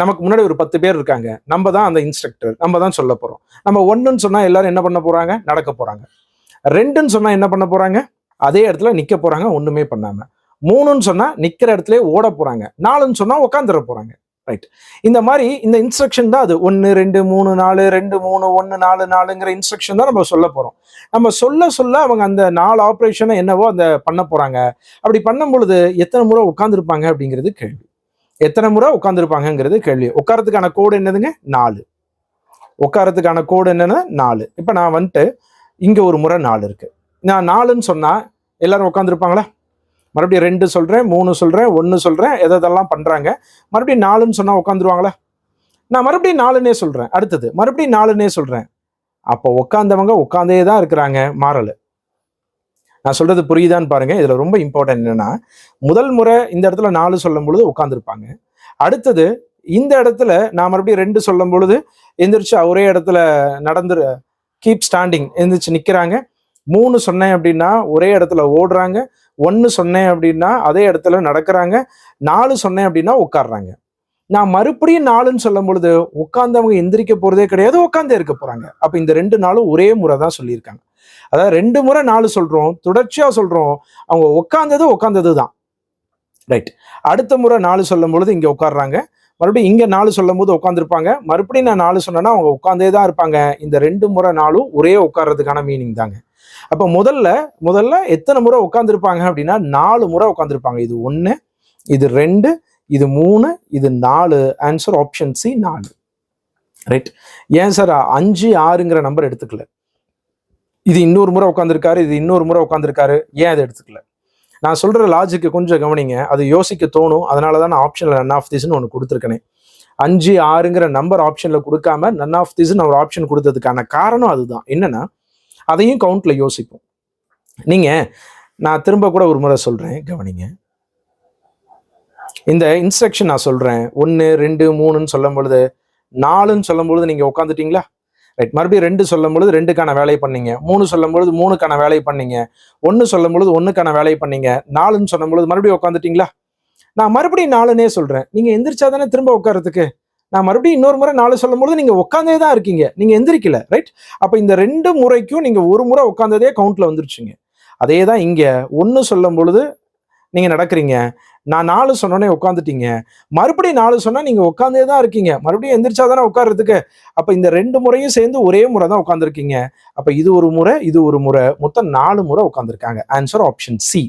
நமக்கு முன்னாடி ஒரு பத்து பேர் இருக்காங்க. நம்ம தான் அந்த இன்ஸ்ட்ரக்டர் நம்ம தான் சொல்ல போகிறோம் நம்ம ஒன்றுன்னு சொன்னால் எல்லாரும் என்ன பண்ண போறாங்க? நடக்க போறாங்க. ரெண்டுன்னு சொன்னால் என்ன பண்ண போறாங்க? அதே இடத்துல நிற்க போறாங்க ஒன்றுமே பண்ணாம. மூணுன்னு சொன்னால் நிற்கிற இடத்துல ஓட போறாங்க. நாலுன்னு சொன்னா உட்காந்துட போறாங்க. ரைட் இந்த மாதிரி இந்த இன்ஸ்ட்ரக்ஷன் தான் அது. ஒன்று ரெண்டு மூணு நாலு ரெண்டு மூணு ஒன்று நாலு நாலுங்கிற இன்ஸ்ட்ரக்ஷன் தான் நம்ம சொல்ல போறோம். நம்ம சொல்ல சொல்ல அவங்க அந்த நாலு ஆப்ரேஷனை என்னவோ அந்த பண்ண போறாங்க. அப்படி பண்ணும் பொழுது எத்தனை முறை உட்காந்துருப்பாங்க அப்படிங்கிறது கேள்வி. எத்தனை முறை உட்காந்துருப்பாங்கங்கிறது கேள்வி. உட்காரத்துக்கான கோடு என்னதுங்க? நாலு. உட்காரத்துக்கான கோடு என்னன்னா நாலு. இப்போ நான் வந்துட்டு இங்க ஒரு முறை நாலு இருக்கு. நான் நாலுன்னு சொன்னா எல்லாரும் உட்காந்துருப்பாங்களா மறுபடியும் ரெண்டு சொல்றேன் மூணு சொல்றேன் ஒன்று சொல்றேன் எதெல்லாம் பண்றாங்க? மறுபடியும் நாலுன்னு சொன்னா உட்காந்துருவாங்களா நான் மறுபடியும் நாலுன்னே சொல்றேன். அடுத்தது மறுபடியும் நாலுன்னே சொல்றேன். அப்போ உட்காந்தவங்க உட்காந்தே தான் இருக்கிறாங்க மாறல. நான் சொல்றது புரியுதான்னு பாருங்க. இதுல ரொம்ப இம்பார்ட்டன்ட் என்னன்னா முதல் முறை இந்த இடத்துல நாலு சொல்லும் பொழுது உட்காந்துருப்பாங்க அடுத்தது இந்த இடத்துல நான் மறுபடியும் ரெண்டு சொல்லும் பொழுது எந்திரிச்சு ஒரே இடத்துல நடந்து கீப் ஸ்டாண்டிங் எந்திரிச்சு நிக்கிறாங்க. மூணு சொன்னேன் அப்படின்னா ஒரே இடத்துல ஓடுறாங்க. ஒன்று சொன்னேன் அப்படின்னா அதே இடத்துல நடக்கிறாங்க. நாலு சொன்னேன் அப்படின்னா உட்காடுறாங்க நான் மறுபடியும் நாலுன்னு சொல்லும் பொழுது உட்கார்ந்தவங்க எந்திரிக்க போறதே கிடையாது உட்காந்தே இருக்க போறாங்க. அப்ப இந்த ரெண்டு நாளும் ஒரே முறை தான் சொல்லியிருக்காங்க. அதாவது ரெண்டு முறை நாலு சொல்கிறோம் தொடர்ச்சியாக சொல்கிறோம் அவங்க உட்காந்தது உட்காந்தது தான் ரைட் அடுத்த முறை நாலு சொல்லும் பொழுது இங்கே உட்காடுறாங்க மறுபடியும் இங்கே நாலு சொல்லும் போது உட்காந்துருப்பாங்க மறுபடியும் நான் நாலு சொன்னேன்னா அவங்க உட்காந்தே தான் இருப்பாங்க. இந்த ரெண்டு முறை நாளும் ஒரே உட்கார்றதுக்கான மீனிங் தாங்க. அப்போ முதல்ல முதல்ல எத்தனை முறை உட்காந்துருப்பாங்க அப்படின்னா நாலு முறை உட்காந்துருப்பாங்க இது ஒன்று இது ரெண்டு இது மூணு இது நாலு. ஆன்சர் ஆப்ஷன் சி நாலு. ரைட் ஏன் சார் அஞ்சு ஆறுங்கிற நம்பர் எடுத்துக்கல. இது இன்னொரு முறை உட்காந்துருக்காரு இது இன்னொரு முறை உட்காந்துருக்காரு ஏன் அதை எடுத்துக்கல? நான் சொல்ற லாஜிக்கு கொஞ்சம் கவனிங்க. அது யோசிக்க தோணும். அதனால தான் நான் ஆப்ஷனில் நன் ஆஃப் திஸ்னு ஒன்று கொடுத்துருக்கேனே. அஞ்சு ஆறுங்கிற நம்பர் ஆப்ஷனில் கொடுக்காம நன் ஆஃப் திஸ்னு ஒரு ஆப்ஷன் கொடுத்ததுக்கான காரணம் அதுதான். என்னன்னா அதையும் கவுண்ட்ல யோசிப்போம். நீங்க நான் திரும்ப கூட ஒரு முறை சொல்றேன். கவனிங்க. இந்த இன்ஸ்ட்ரக்ஷன் நான் சொல்றேன். ஒன்று ரெண்டு மூணுன்னு சொல்லும் பொழுது நாலுன்னு சொல்லும் பொழுது நீங்க உட்காந்துட்டீங்களா ரைட் மறுபடியும் ரெண்டு சொல்லும் பொழுது ரெண்டுக்கான வேலையை பண்ணீங்க. மூணு சொல்லும் பொழுது மூணுக்கான வேலையை பண்ணீங்க. ஒன்று சொல்லும்பொழுது ஒன்றுக்கான வேலையை பண்ணீங்க. நாலுன்னு சொல்லும்பொழுது மறுபடியும் உட்காந்துட்டீங்களா நான் மறுபடியும் நாலுனே சொல்கிறேன் நீங்கள் எந்திரிச்சா தானே திரும்ப உட்காரத்துக்கு நான் மறுபடியும் இன்னொரு முறை நாலு சொல்லும் பொழுது உட்காந்தே தான் இருக்கீங்க. நீங்கள் எந்திரிக்கல. ரைட் அப்போ இந்த ரெண்டு முறைக்கும் நீங்கள் ஒரு முறை உட்காந்ததே கவுண்ட்டில் வந்துருச்சுங்க. அதே தான் இங்கே. ஒன்று சொல்லும் பொழுது நீங்கள் நடக்கிறீங்க. நான் நாலு சொன்னோடனே உட்காந்துட்டீங்க மறுபடியும் நாலு சொன்னா நீங்க உட்காந்தே தான் இருக்கீங்க. மறுபடியும் எந்திரிச்சா தானே உட்கார்றதுக்கு? அப்ப இந்த ரெண்டு முறையும் சேர்ந்து ஒரே முறை தான் உட்காந்துருக்கீங்க அப்ப இது ஒரு முறை இது ஒரு முறை. மொத்தம் நாலு முறை உட்காந்துருக்காங்க ஆன்சர் ஆப்ஷன் சி